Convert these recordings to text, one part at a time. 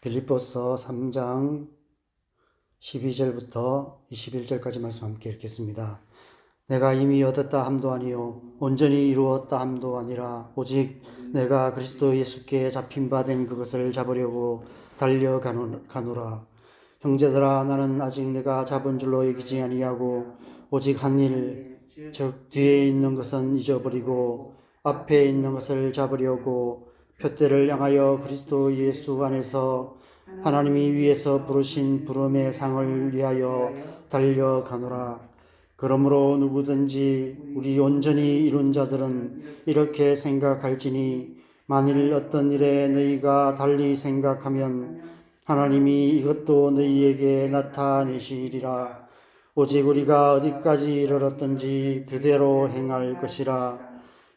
빌립보서 3장 12절부터 21절까지 말씀 함께 읽겠습니다. 내가 이미 얻었다 함도 아니요 온전히 이루었다 함도 아니라 오직 내가 그리스도 예수께 잡힌 바 된 그것을 잡으려고 달려가노라 형제들아 나는 아직 내가 잡은 줄로 여기지 아니하고 오직 한 일 즉 뒤에 있는 것은 잊어버리고 앞에 있는 것을 잡으려고 표대를 향하여 그리스도 예수 안에서 하나님이 위에서 부르신 부름의 상을 위하여 달려가노라. 그러므로 누구든지 우리 온전히 이룬 자들은 이렇게 생각할지니 만일 어떤 일에 너희가 달리 생각하면 하나님이 이것도 너희에게 나타내시리라. 오직 우리가 어디까지 이르렀든지 그대로 행할 것이라.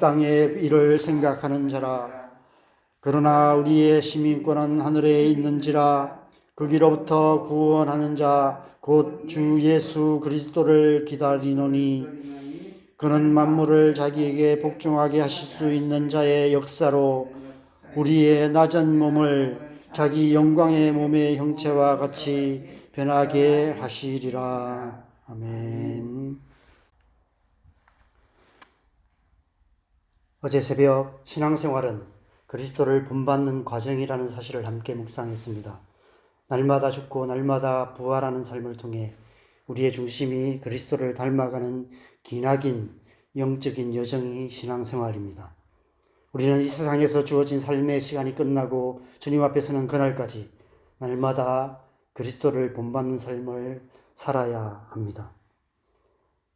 땅의 일을 생각하는 자라. 그러나 우리의 시민권은 하늘에 있는지라 거기로부터 구원하는 자 곧 주 예수 그리스도를 기다리노니 그는 만물을 자기에게 복종하게 하실 수 있는 자의 역사로 우리의 낮은 몸을 자기 영광의 몸의 형체와 같이 변하게 하시리라. 아멘. 어제 새벽 신앙생활은 그리스도를 본받는 과정이라는 사실을 함께 묵상했습니다. 날마다 죽고 날마다 부활하는 삶을 통해 우리의 중심이 그리스도를 닮아가는 기나긴 영적인 여정이 신앙생활입니다. 우리는 이 세상에서 주어진 삶의 시간이 끝나고 주님 앞에 서는 그날까지 날마다 그리스도를 본받는 삶을 살아야 합니다.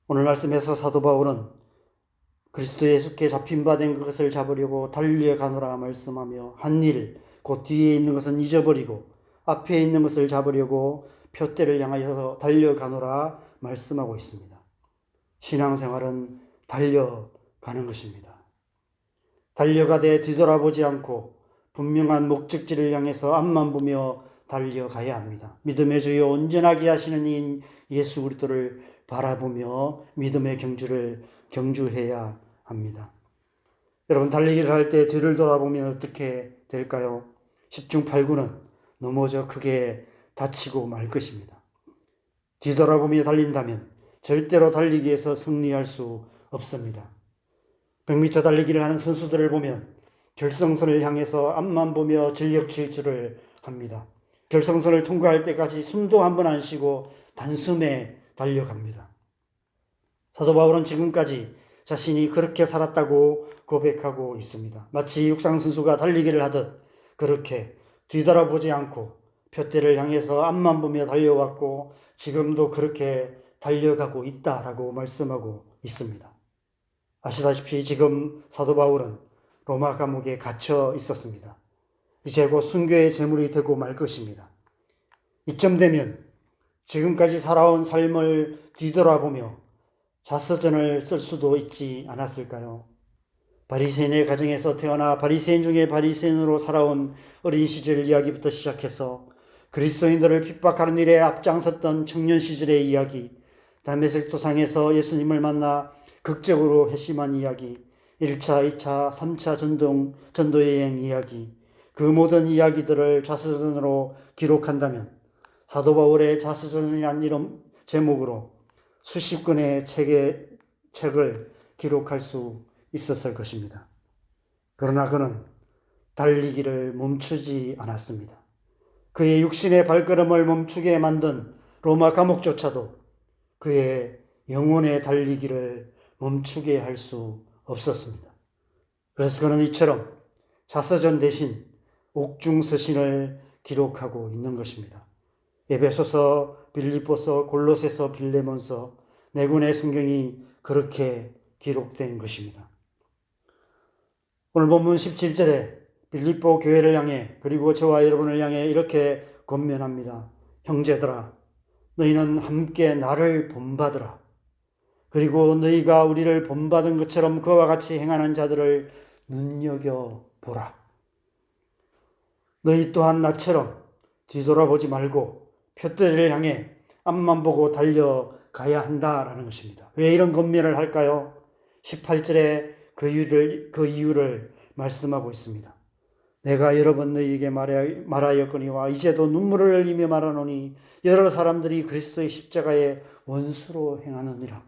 오늘 말씀에서 사도 바울은 그리스도 예수께 잡힌 바 된 그것을 잡으려고 달려가노라 말씀하며 한 일, 곧 뒤에 있는 것은 잊어버리고 앞에 있는 것을 잡으려고 표대를 향하여 달려가노라 말씀하고 있습니다. 신앙생활은 달려가는 것입니다. 달려가되 뒤돌아보지 않고 분명한 목적지를 향해서 앞만 보며 달려가야 합니다. 믿음의 주여 온전하게 하시는 이 예수 그리스도를 바라보며 믿음의 경주를 경주해야 합니다. 여러분 달리기를 할 때 뒤를 돌아보면 어떻게 될까요? 10중 8구는 넘어져 크게 다치고 말 것입니다. 뒤돌아보며 달린다면 절대로 달리기에서 승리할 수 없습니다. 100m 달리기를 하는 선수들을 보면 결승선을 향해서 앞만 보며 전력 질주를 합니다. 결승선을 통과할 때까지 숨도 한 번 안 쉬고 단숨에 달려갑니다. 사도 바울은 지금까지 자신이 그렇게 살았다고 고백하고 있습니다. 마치 육상 선수가 달리기를 하듯 그렇게 뒤돌아보지 않고 표대를 향해서 앞만 보며 달려왔고 지금도 그렇게 달려가고 있다라고 말씀하고 있습니다. 아시다시피 지금 사도 바울은 로마 감옥에 갇혀 있었습니다. 이제 곧 순교의 제물이 되고 말 것입니다. 이쯤 되면 지금까지 살아온 삶을 뒤돌아보며 자서전을 쓸 수도 있지 않았을까요? 바리새인의 가정에서 태어나 바리새인 중에 바리새인으로 살아온 어린 시절 이야기부터 시작해서 그리스도인들을 핍박하는 일에 앞장섰던 청년 시절의 이야기, 담메색 도상에서 예수님을 만나 극적으로 회심한 이야기, 1차, 2차, 3차 전동, 전도 여행 이야기, 그 모든 이야기들을 자서전으로 기록한다면 사도 바울의 자서전이란 이름 제목으로 수십 권의 책의 책을 기록할 수 있었을 것입니다. 그러나 그는 달리기를 멈추지 않았습니다. 그의 육신의 발걸음을 멈추게 만든 로마 감옥조차도 그의 영혼의 달리기를 멈추게 할 수 없었습니다. 그래서 그는 이처럼 자서전 대신 옥중서신을 기록하고 있는 것입니다. 에베소서, 빌립보서, 골로새서, 빌레몬서 네 권의 성경이 그렇게 기록된 것입니다. 오늘 본문 17절에 빌립보 교회를 향해 그리고 저와 여러분을 향해 이렇게 권면합니다. 형제들아, 너희는 함께 나를 본받으라. 그리고 너희가 우리를 본받은 것처럼 그와 같이 행하는 자들을 눈여겨 보라. 너희 또한 나처럼 뒤돌아보지 말고 표대를 향해 앞만 보고 달려가야 한다라는 것입니다. 왜 이런 권면을 할까요? 18절에 그 이유를, 그 이유를 말씀하고 있습니다. 내가 여러 번 너희에게 말하였거니와 이제도 눈물을 흘리며 말하노니 여러 사람들이 그리스도의 십자가의 원수로 행하느니라.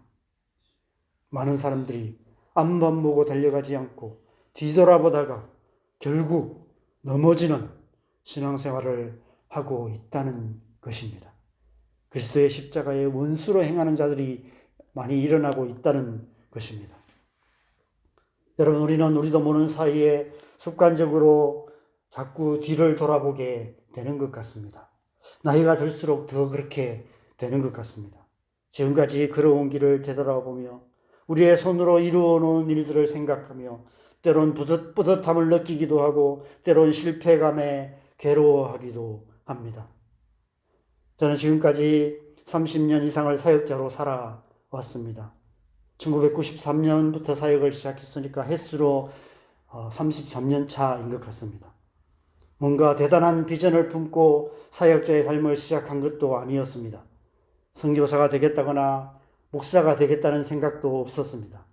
많은 사람들이 앞만 보고 달려가지 않고 뒤돌아보다가 결국 넘어지는 신앙생활을 하고 있다는 것입니다. 그리스도의 십자가의 원수로 행하는 자들이 많이 일어나고 있다는 것입니다. 여러분, 우리는 우리도 모르는 사이에 습관적으로 자꾸 뒤를 돌아보게 되는 것 같습니다. 나이가 들수록 더 그렇게 되는 것 같습니다. 지금까지 걸어온 길을 되돌아보며 우리의 손으로 이루어 놓은 일들을 생각하며 때론 뿌듯, 뿌듯함을 느끼기도 하고 때론 실패감에 괴로워하기도 합니다. 저는 지금까지 30년 이상을 사역자로 살아왔습니다. 1993년부터 사역을 시작했으니까 횟수로 33년 어, 차인 것 같습니다. 뭔가 대단한 비전을 품고 사역자의 삶을 시작한 것도 아니었습니다. 선교사가 되겠다거나 목사가 되겠다는 생각도 없었습니다.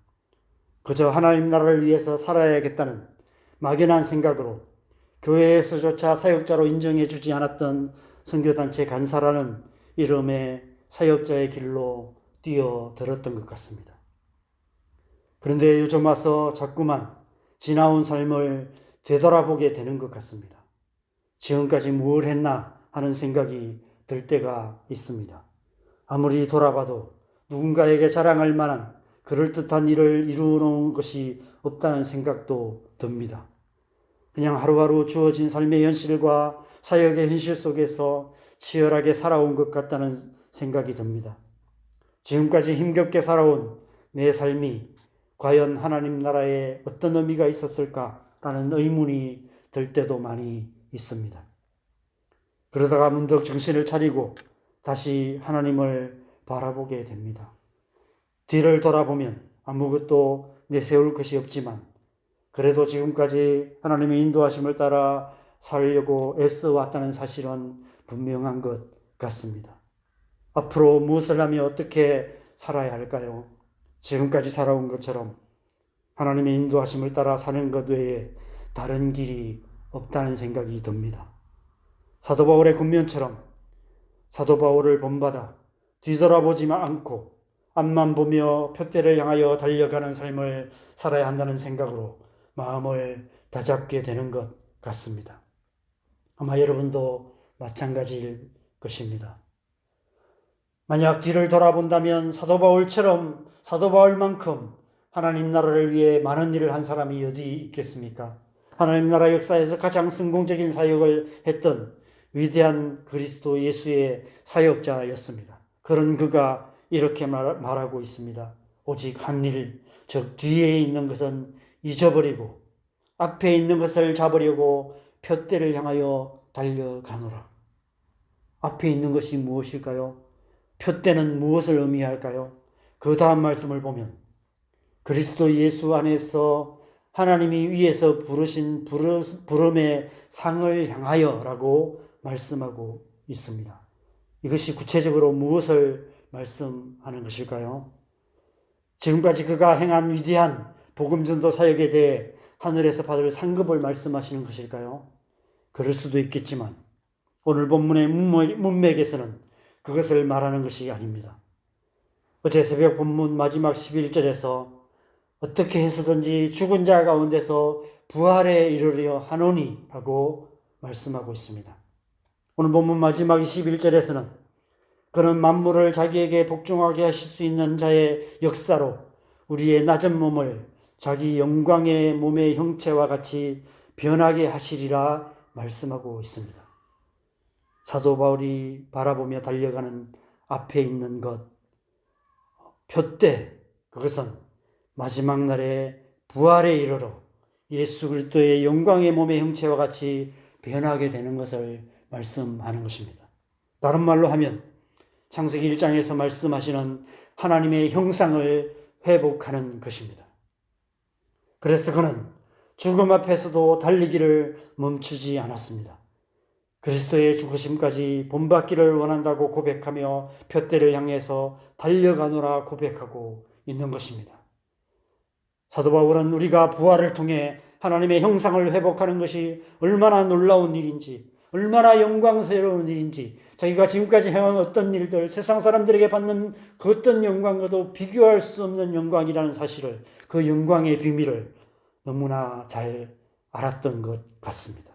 그저 하나님 나라를 위해서 살아야겠다는 막연한 생각으로 교회에서조차 사역자로 인정해 주지 않았던 선교단체 간사라는 이름의 사역자의 길로 뛰어들었던 것 같습니다. 그런데 요즘 와서 자꾸만 지나온 삶을 되돌아보게 되는 것 같습니다. 지금까지 무엇 했나 하는 생각이 들 때가 있습니다. 아무리 돌아봐도 누군가에게 자랑할 만한 그럴듯한 일을 이루어 놓은 것이 없다는 생각도 듭니다. 그냥 하루하루 주어진 삶의 현실과 사역의 현실 속에서 치열하게 살아온 것 같다는 생각이 듭니다. 지금까지 힘겹게 살아온 내 삶이 과연 하나님 나라에 어떤 의미가 있었을까라는 의문이 들 때도 많이 있습니다. 그러다가 문득 정신을 차리고 다시 하나님을 바라보게 됩니다. 뒤를 돌아보면 아무것도 내세울 것이 없지만 그래도 지금까지 하나님의 인도하심을 따라 살려고 애써왔다는 사실은 분명한 것 같습니다. 앞으로 무엇을 하며 어떻게 살아야 할까요? 지금까지 살아온 것처럼 하나님의 인도하심을 따라 사는 것 외에 다른 길이 없다는 생각이 듭니다. 사도 바울의 군면처럼 사도 바울을 본받아 뒤돌아보지만 않고 앞만 보며 표대를 향하여 달려가는 삶을 살아야 한다는 생각으로 마음을 다잡게 되는 것 같습니다. 아마 여러분도 마찬가지일 것입니다. 만약 뒤를 돌아본다면 사도 바울처럼 사도 바울만큼 하나님 나라를 위해 많은 일을 한 사람이 어디 있겠습니까? 하나님 나라 역사에서 가장 성공적인 사역을 했던 위대한 그리스도 예수의 사역자였습니다. 그런 그가 이렇게 말, 하고 있습니다. 오직 한 일, 즉 뒤에 있는 것은 잊어버리고 앞에 있는 것을 잡으려고 표대를 향하여 달려가노라. 앞에 있는 것이 무엇일까요? 표대는 무엇을 의미할까요? 그 다음 말씀을 보면 그리스도 예수 안에서 하나님이 위에서 부르신 부름의 상을 향하여라고 말씀하고 있습니다. 이것이 구체적으로 무엇을 말씀하는 것일까요? 지금까지 그가 행한 위대한 복음 전도 사역에 대해 하늘에서 받을 상급을 말씀하시는 것일까요? 그럴 수도 있겠지만 오늘 본문의 문맥에서는 그것을 말하는 것이 아닙니다. 어제 새벽 본문 마지막 11절에서 어떻게 해서든지 죽은 자 가운데서 부활에 이르려 하노니 라고 말씀하고 있습니다. 오늘 본문 마지막 21절에서는 그는 만물을 자기에게 복종하게 하실 수 있는 자의 역사로 우리의 낮은 몸을 자기 영광의 몸의 형체와 같이 변하게 하시리라 말씀하고 있습니다. 사도 바울이 바라보며 달려가는 앞에 있는 것, 표대, 그것은 마지막 날에 부활에 이르러 예수 그리스도의 영광의 몸의 형체와 같이 변하게 되는 것을 말씀하는 것입니다. 다른 말로 하면 창세기 1장에서 말씀하시는 하나님의 형상을 회복하는 것입니다. 그래서 그는 죽음 앞에서도 달리기를 멈추지 않았습니다. 그리스도의 죽으심까지 본받기를 원한다고 고백하며 표대를 향해서 달려가노라 고백하고 있는 것입니다. 사도 바울은 우리가 부활을 통해 하나님의 형상을 회복하는 것이 얼마나 놀라운 일인지, 얼마나 영광스러운 일인지, 자기가 지금까지 해온 어떤 일들, 세상 사람들에게 받는 그 어떤 영광과도 비교할 수 없는 영광이라는 사실을, 그 영광의 비밀을 너무나 잘 알았던 것 같습니다.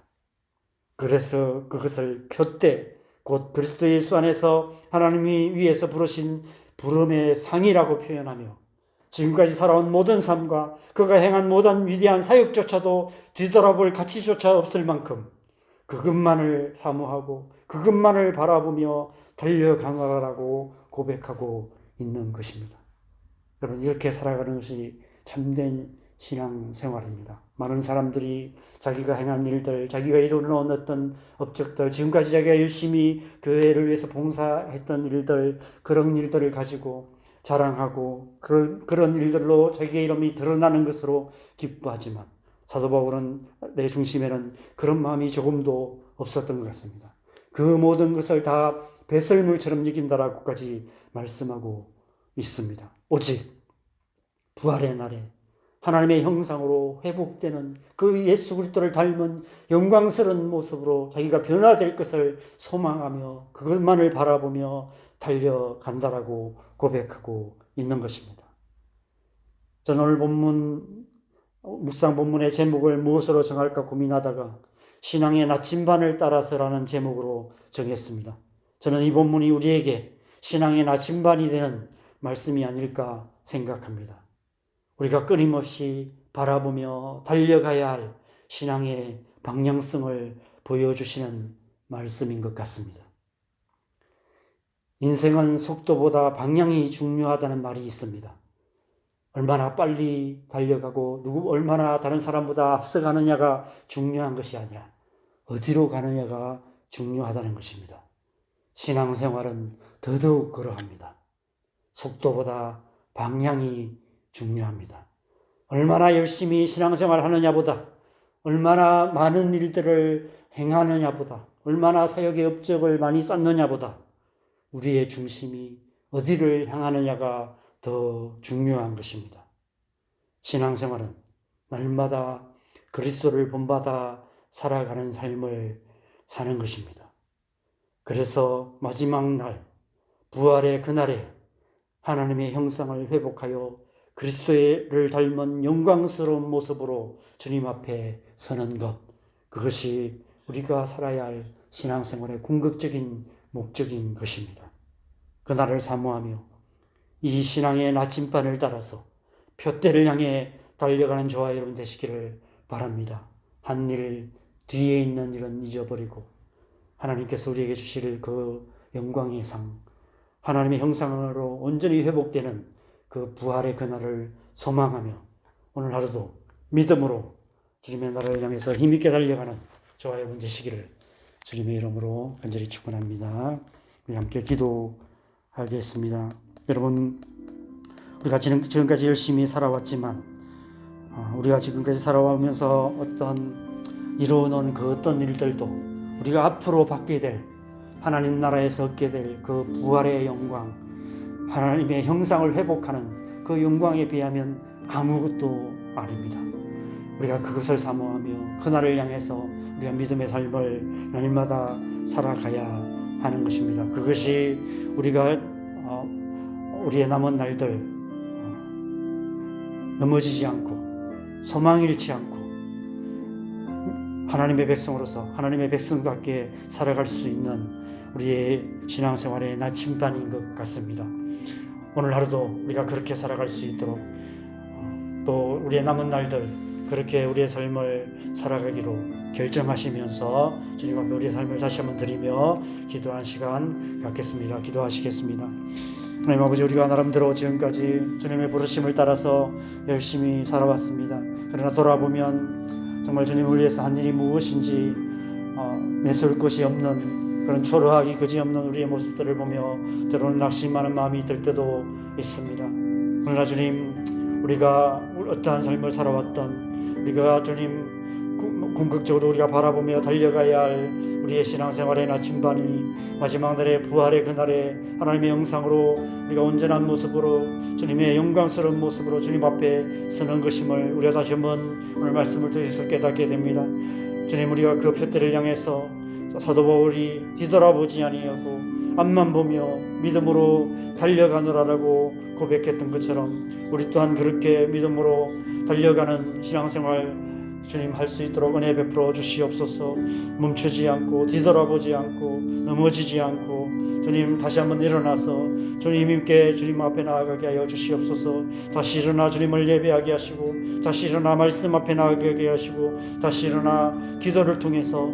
그래서 그것을 표대, 곧 그리스도 예수 안에서 하나님이 위에서 부르신 부름의 상이라고 표현하며 지금까지 살아온 모든 삶과 그가 행한 모든 위대한 사역조차도 뒤돌아볼 가치조차 없을 만큼 그것만을 사모하고 그것만을 바라보며 달려가노라라고 고백하고 있는 것입니다. 여러분 이렇게 살아가는 것이 참된 신앙 생활입니다. 많은 사람들이 자기가 행한 일들, 자기가 이루어놓은 어떤 업적들, 지금까지 자기가 열심히 교회를 위해서 봉사했던 일들, 그런 일들을 가지고 자랑하고 그런, 그런 일들로 자기의 이름이 드러나는 것으로 기뻐하지만 사도 바울은 내 중심에는 그런 마음이 조금도 없었던 것 같습니다. 그 모든 것을 다 배설물처럼 여긴다라고까지 말씀하고 있습니다. 오직 부활의 날에 하나님의 형상으로 회복되는 그 예수 그리스도를 닮은 영광스러운 모습으로 자기가 변화될 것을 소망하며 그것만을 바라보며 달려간다라고 고백하고 있는 것입니다. 저는 오늘 본문 묵상 본문의 제목을 무엇으로 정할까 고민하다가 신앙의 나침반을 따라서라는 제목으로 정했습니다. 저는 이 본문이 우리에게 신앙의 나침반이 되는 말씀이 아닐까 생각합니다. 우리가 끊임없이 바라보며 달려가야 할 신앙의 방향성을 보여주시는 말씀인 것 같습니다. 인생은 속도보다 방향이 중요하다는 말이 있습니다. 얼마나 빨리 달려가고 누구 얼마나 다른 사람보다 앞서가느냐가 중요한 것이 아니라 어디로 가느냐가 중요하다는 것입니다. 신앙생활은 더더욱 그러합니다. 속도보다 방향이 중요합니다. 얼마나 열심히 신앙생활 하느냐보다 얼마나 많은 일들을 행하느냐보다 얼마나 사역의 업적을 많이 쌓느냐보다 우리의 중심이 어디를 향하느냐가 더 중요한 것입니다. 신앙생활은 날마다 그리스도를 본받아 살아가는 삶을 사는 것입니다. 그래서 마지막 날, 부활의 그날에 하나님의 형상을 회복하여 그리스도를 닮은 영광스러운 모습으로 주님 앞에 서는 것, 그것이 우리가 살아야 할 신앙생활의 궁극적인 목적인 것입니다. 그날을 사모하며 이 신앙의 나침반을 따라서 표대를 향해 달려가는 저와 여러분 되시기를 바랍니다. 한 일 뒤에 있는 일은 잊어버리고 하나님께서 우리에게 주실 그 영광의 상, 하나님의 형상으로 온전히 회복되는 그 부활의 그날을 소망하며 오늘 하루도 믿음으로 주님의 나라를 향해서 힘있게 달려가는 저와 여러분 되시기를 주님의 이름으로 간절히 축원합니다. 함께 기도하겠습니다. 여러분 우리가 지금까지 열심히 살아왔지만 어, 우리가 지금까지 살아오면서 어떤 이루어놓은 그 어떤 일들도 우리가 앞으로 받게 될 하나님 나라에서 얻게 될 그 부활의 영광 하나님의 형상을 회복하는 그 영광에 비하면 아무것도 아닙니다. 우리가 그것을 사모하며 그날을 향해서 우리가 믿음의 삶을 날마다 살아가야 하는 것입니다. 그것이 우리가 어, 우리의 남은 날들 어, 넘어지지 않고 소망 잃지 않고 하나님의 백성으로서 하나님의 백성답게 살아갈 수 있는 우리의 신앙생활의 나침반인 것 같습니다. 오늘 하루도 우리가 그렇게 살아갈 수 있도록 어, 또 우리의 남은 날들 그렇게 우리의 삶을 살아가기로 결정하시면서 주님 앞에 우리의 삶을 다시 한번 드리며 기도한 시간 갖겠습니다. 기도하시겠습니다. 하나님 아버지 우리가 나름대로 지금까지 주님의 부르심을 따라서 열심히 살아왔습니다. 그러나 돌아보면 정말 주님을 위해서 한 일이 무엇인지 어, 내세울 것이 없는 그런 초라하기 그지없는 우리의 모습들을 보며 때로는 낙심하는 마음이 들 때도 있습니다. 그러나 주님 우리가 어떠한 삶을 살아왔던 우리가 주님 구- 궁극적으로 우리가 바라보며 달려가야 할 우리의 신앙생활의 나침반이 마지막 날의 부활의 그날에 하나님의 영상으로 우리가 온전한 모습으로 주님의 영광스러운 모습으로 주님 앞에 서는 것임을 우리가 다시 한번 오늘 말씀을 통해서 깨닫게 됩니다. 주님 우리가 그 표대를 향해서 사도 바울이 뒤돌아보지 아니하고 앞만 보며 믿음으로 달려가노라라고 고백했던 것처럼 우리 또한 그렇게 믿음으로 달려가는 신앙생활 주님 할 수 있도록 은혜 베풀어 주시옵소서. 멈추지 않고 뒤돌아보지 않고 넘어지지 않고 주님 다시 한번 일어나서 주님께 주님 앞에 나아가게 하여 주시옵소서. 다시 일어나 주님을 예배하게 하시고 다시 일어나 말씀 앞에 나아가게 하시고 다시 일어나 기도를 통해서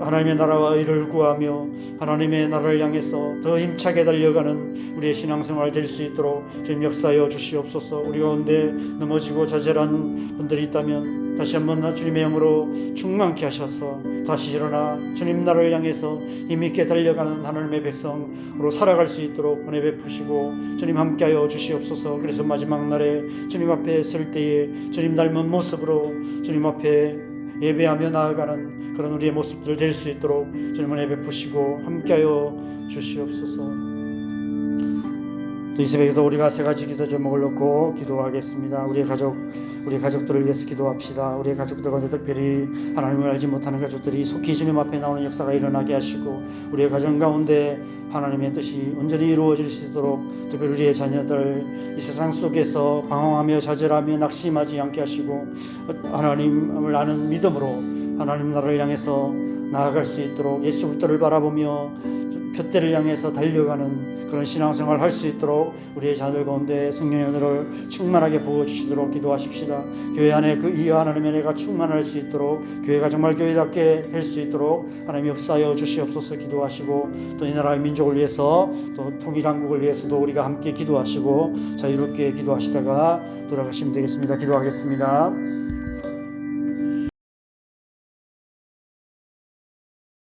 하나님의 나라와 의를 구하며 하나님의 나라를 향해서 더 힘차게 달려가는 우리의 신앙생활 될 수 있도록 주님 역사하여 주시옵소서. 우리 가운데 넘어지고 좌절한 분들이 있다면 다시 한번 주님의 영으로 충만케 하셔서 다시 일어나 주님 나라를 향해서 힘있게 달려가는 하나님의 백성으로 살아갈 수 있도록 은혜 베푸시고 주님 함께하여 주시옵소서 그래서 마지막 날에 주님 앞에 설 때에 주님 닮은 모습으로 주님 앞에 예배하며 나아가는 그런 우리의 모습들 될 수 있도록 주님 은혜 베푸시고 함께하여 주시옵소서. 또이 새벽에도 우리가 세 가지 기도 제목을 놓고 기도하겠습니다. 우리의 가족, 우리 가족들을 위해서 기도합시다. 우리의 가족들 가운데 특별히 하나님을 알지 못하는 가족들이 속히 주님 앞에 나오는 역사가 일어나게 하시고 우리의 가정 가운데 하나님의 뜻이 온전히 이루어질 수 있도록 특별히 우리의 자녀들 이 세상 속에서 방황하며 좌절하며 낙심하지 않게 하시고 하나님을 아는 믿음으로 하나님 나라를 향해서 나아갈 수 있도록 예수 그리스도를 바라보며 표대를 향해서 달려가는 그런 신앙생활을 할수 있도록 우리의 자들 가운데 성령의 은혜를 충만하게 부어 주시도록 기도하십시다. 교회 안에 그이 하나님의 은혜가 충만할 수 있도록 교회가 정말 교회답게 될 수 있도록 하나님 역사하여 주시옵소서 기도하시고 또 이 나라의 민족을 위해서 또 통일한국을 위해서도 우리가 함께 기도하시고 자유롭게 기도하시다가 돌아가시면 되겠습니다. 기도하겠습니다.